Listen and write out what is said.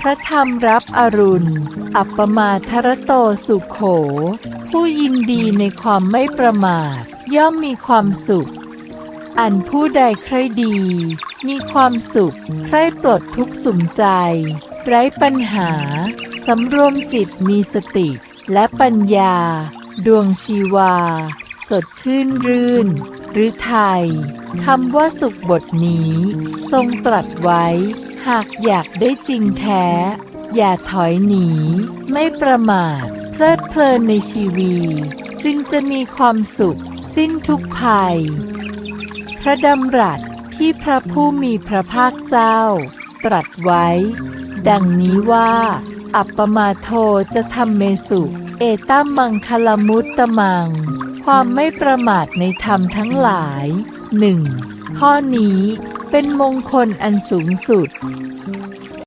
พระธรรมรับอรุณ อัปมาทรโตสุขโข ผู้ยินดีในความไม่ประมาท ย่อมมีความสุข อันผู้ใดใครดี มีความสุข ใครปลดทุกสุมใจ ไร้ปัญหา สำรวมจิตมีสติ และปัญญา ดวงชีวา สดชื่นรื่น หรือไทยคำว่าสุขบทนี้ ทรงตรัสไว้ หากอยากได้จริงแท้ อย่าถอยหนี ไม่ประมาท เพลิดเพลินในชีวีจึงจะมีความสุข สิ้นทุกภัย พระดำรัสที่พระผู้มีพระภาคเจ้า ตรัสไว้ ดังนี้ว่า อัปปมาโทจะทำเมสุ เอตัมมังคลมุตตะมัง ความไม่ประมาทในธรรมทั้งหลายหนึ่งข้อนี้ เป็นมงคลอันสูงสุด